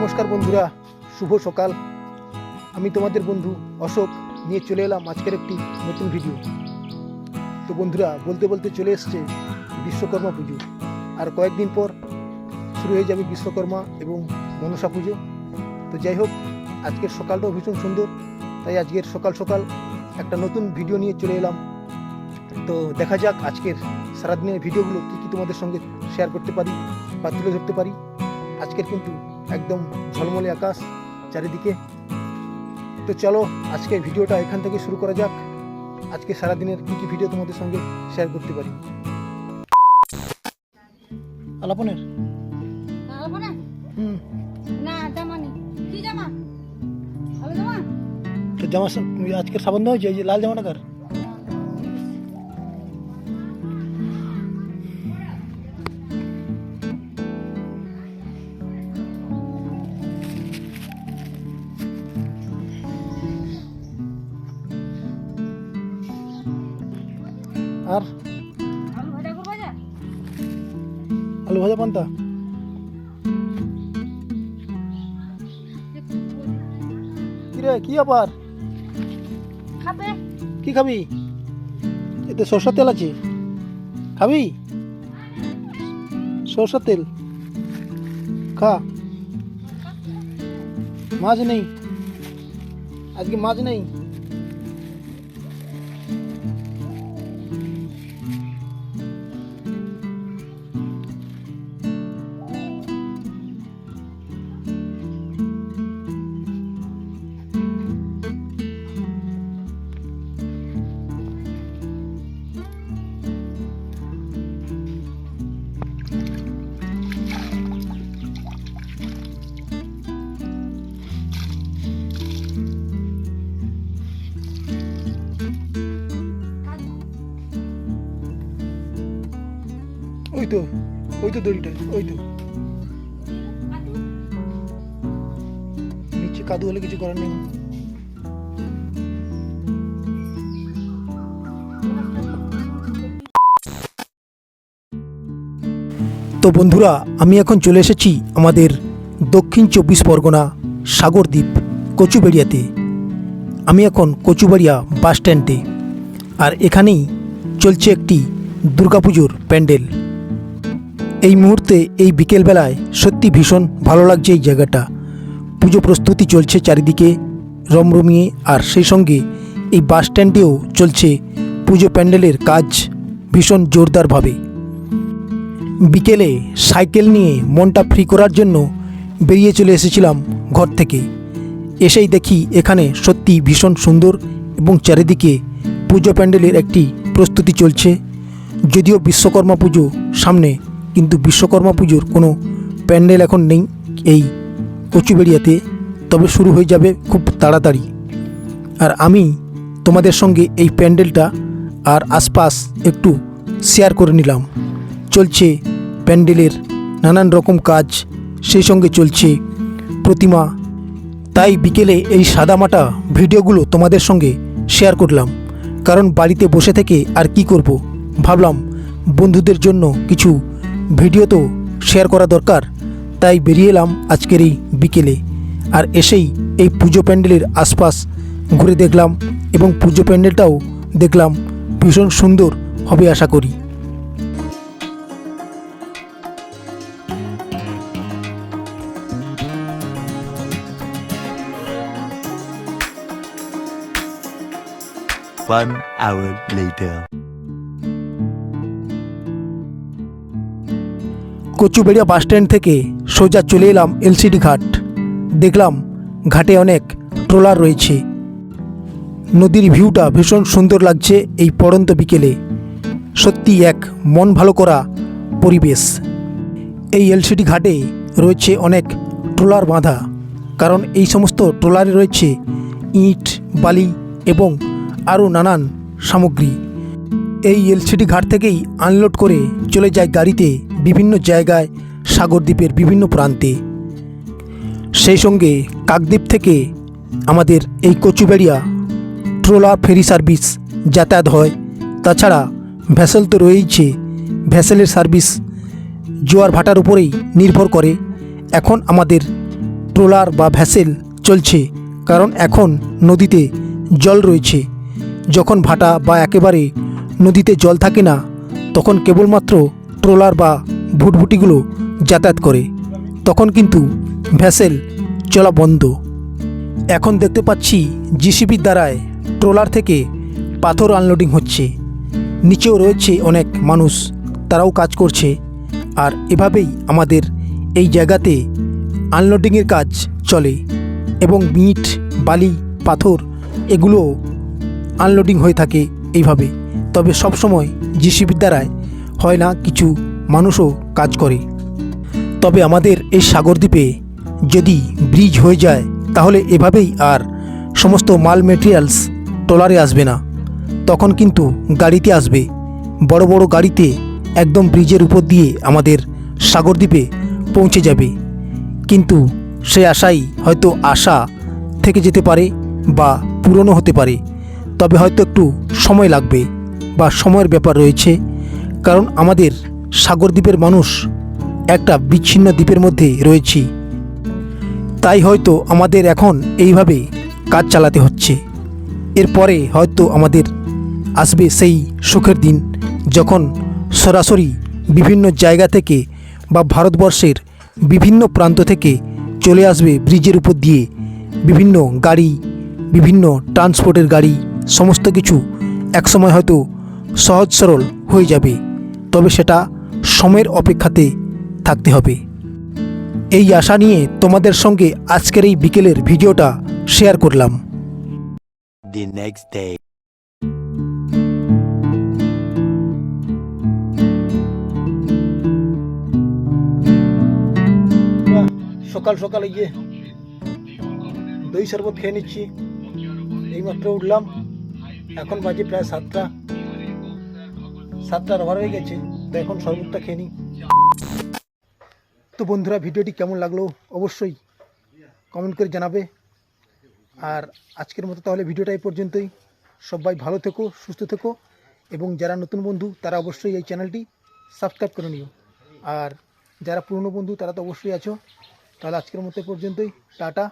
নমস্কার বন্ধুরা, শুভ সকাল। আমি তোমাদের বন্ধু অশোক, নিয়ে চলে এলাম আজকের একটি নতুন ভিডিও তো বন্ধুরা, বলতে বলতে চলে এসছে বিশ্বকর্মা পুজো। আর কয়েকদিন পর শুরু হয়ে যাবে বিশ্বকর্মা এবং মনসা পুজো। তো যাই হোক, আজকের সকালটাও ভীষণ সুন্দর। তাই আজকের সকাল সকাল একটা নতুন ভিডিও নিয়ে চলে এলাম। তো দেখা যাক আজকের সারাদিনের ভিডিওগুলো কী কী তোমাদের সঙ্গে শেয়ার করতে পারি বা তুলে ধরতে পারি। আজকের কিন্তু একদম ঝলমলে আকাশ চারিদিকে। তো চলো আজকে ভিডিওটা এখান থেকে শুরু করা যাক। আজকে সারাদিনের কী কী ভিডিও তোমাদের সঙ্গে শেয়ার করতে পারি? আলাপনের? হুম। না জামা নেই। কি জামা? জামা? তো জামা সা- আজকের সাবন্ধ হয়েছে এই যে লাল জামাটা কার? আর? আলু ভাজা পান্তা? কি রে কি ব্যাপার? কি খাবি? এতে সরষের তেল আছে। খাবি? সরষের তেল। খা। মাছ নেই। আজকে মাছ নেই। তো, ওই তো দড়িটা, ওই তো। নিচে কাদু হলে কিছু করার নেই। তো বন্ধুরা, আমি এখন চলে এসেছি আমাদের দক্ষিণ চব্বিশ পরগনা সাগরদ্বীপ কচুবেড়িয়াতে। আমি এখন কচুবাড়িয়া বাস স্ট্যান্ডে আর এখানেই চলছে একটি দুর্গাপুজোর প্যান্ডেল। এই মুহূর্তে, এই বিকেলবেলায় সত্যি ভীষণ ভালো লাগছে এই জায়গাটা। পুজো প্রস্তুতি চলছে চারিদিকে রমরমিয়ে আর সেই সঙ্গে এই বাস স্ট্যান্ডেও চলছে পুজো প্যান্ডেলের কাজ ভীষণ জোরদারভাবে। বিকেলে সাইকেল নিয়ে মনটা ফ্রি করার জন্য বেরিয়ে চলে এসেছিলাম ঘর থেকে। এসেই দেখি এখানে সত্যি ভীষণ সুন্দর এবং চারিদিকে পুজো প্যান্ডেলের একটি প্রস্তুতি চলছে। যদিও বিশ্বকর্মা পুজো সামনে কিন্তু বিশ্বকর্মা পুজোর কোনো প্যান্ডেল এখন নেই এই কচুবেড়িয়াতে। তবে শুরু হয়ে যাবে খুব তাড়াতাড়ি। আর আমি তোমাদের সঙ্গে এই প্যান্ডেলটা আর আশপাশ একটু শেয়ার করে নিলাম। চলছে প্যান্ডেলের নানান রকম কাজ, সেই সঙ্গে চলছে প্রতিমা। তাই বিকেলে এই সাদামাটা ভিডিওগুলো তোমাদের সঙ্গে শেয়ার করলাম। কারণ বাড়িতে বসে থেকে আর কি করব? ভাবলাম বন্ধুদের জন্য কিছু ভিডিও তো শেয়ার করা দরকার, তাই বেরিয়ে এলাম আজকের এই বিকেলে। আর এসেই এই পুজো প্যান্ডেলের আশপাশ ঘুরে দেখলাম এবং পুজো প্যান্ডেলটাও দেখলাম। ভীষণ সুন্দর হবে আশা করি। One hour later. Kachuberia bus stand থেকে সোজা চলে এলাম এলসিডি ঘাট। দেখলাম ঘাটে অনেক ট্রলার রয়েছে। নদীর ভিউটা ভীষণ সুন্দর লাগছে এই পড়ন্ত বিকেলে। সত্যি এক মন ভালো করা পরিবেশ। এই এলসিডি ঘাটে রয়েছে অনেক ট্রলার বাঁধা। কারণ এই সমস্ত ট্রলারে রয়েছে ইট, বালি এবং আরও নানান সামগ্রী। এই এলসিডি ঘাট থেকেই আনলোড করে চলে যায় গাড়িতে বিভিন্ন জায়গায় সাগরদ্বীপের বিভিন্ন প্রান্তে। সেই সঙ্গে কাকদ্বীপ থেকে আমাদের এই কচুবেড়িয়া ট্রোলার ফেরি সার্ভিস যাতায়াত হয়। তাছাড়া ভ্যাসেল তো রয়েইছে ভ্যাসেলের সার্ভিস জোয়ার ভাটার উপরেই নির্ভর করে। এখন আমাদের ট্রোলার বা ভ্যাসেল চলছে, কারণ এখন নদীতে জল রয়েছে। যখন ভাটা বা একেবারে নদীতে জল থাকে না, তখন কেবলমাত্র ট্রলার বা ভুটভুটিগুলো যাতায়াত করে। তখন কিন্তু ভ্যাসেল চলা বন্ধ। এখন দেখতে পাচ্ছি জিসিবির দ্বারায় ট্রলার থেকে পাথর আনলোডিং হচ্ছে। নিচেও রয়েছে অনেক মানুষ, তারাও কাজ করছে। আর এভাবেই আমাদের এই জায়গাতে আনলোডিংয়ের কাজ চলে এবং মিট বালি, পাথর, এগুলো আনলোডিং হয়ে থাকে এইভাবে। তবে সবসময় জিসিবির দ্বারায় হয় না, কিছু মানুষও কাজ করে। তবে আমাদের এই সাগরদ্বীপে যদি ব্রিজ হয়ে যায়, তাহলে এভাবেই আর সমস্ত মাল মেটেরিয়ালস ট্রলারে আসবে না। তখন কিন্তু গাড়িতে আসবে। বড় বড় গাড়িতে একদম ব্রিজের উপর দিয়ে আমাদের সাগরদ্বীপে পৌঁছে যাবে। কিন্তু সে আশাই হয়তো আশা থেকে যেতে পারে বা পূরণও হতে পারে। তবে হয়তো একটু সময় লাগবে। বা সময়ের ব্যাপার রয়েছে, কারণ আমাদের সাগর দ্বীপের মানুষ একটা বিচ্ছিন্ন দ্বীপের মধ্যে রয়েছি। তাই হয়তো আমাদের এখন এইভাবে কাজ চালাতে হচ্ছে। এরপরে হয়তো আমাদের আসবে সেই সুখের দিন যখন সরাসরি বিভিন্ন জায়গা থেকে বা ভারতবর্ষের বিভিন্ন প্রান্ত থেকে চলে আসবে ব্রিজের উপর দিয়ে বিভিন্ন গাড়ি, বিভিন্ন ট্রান্সপোর্টের গাড়ি, সমস্ত কিছু একসময় হয়তো সহজ সরল হয়ে যাবে। তবে সেটা সময়ের অপেক্ষাতে থাকতে হবে। এই আশা নিয়ে তোমাদের সঙ্গে আজকের এই বিকেলের ভিডিওটা শেয়ার করলাম। The next day. সকাল সকাল গিয়ে দই শরবত খেয়ে নিচ্ছি। এইমাত্র উঠলাম। এখন বাজে প্রায় সাতটা। সাতটার ওভার হয়ে গেছে। তো এখন শরবতটা খেয়ে নিই। তো বন্ধুরা, ভিডিওটি কেমন লাগল? অবশ্যই কমেন্ট করে জানাবে। আর আজকের মতো তাহলে ভিডিওটা এই পর্যন্তই। সবাই ভালো থেকো, সুস্থ থেকো। এবং যারা নতুন বন্ধু, তারা অবশ্যই এই চ্যানেলটি সাবস্ক্রাইব করে নিও। আর যারা পুরনো বন্ধু, তারা তো অবশ্যই আছো। তাহলে আজকের মতো পর্যন্তই। টাটা।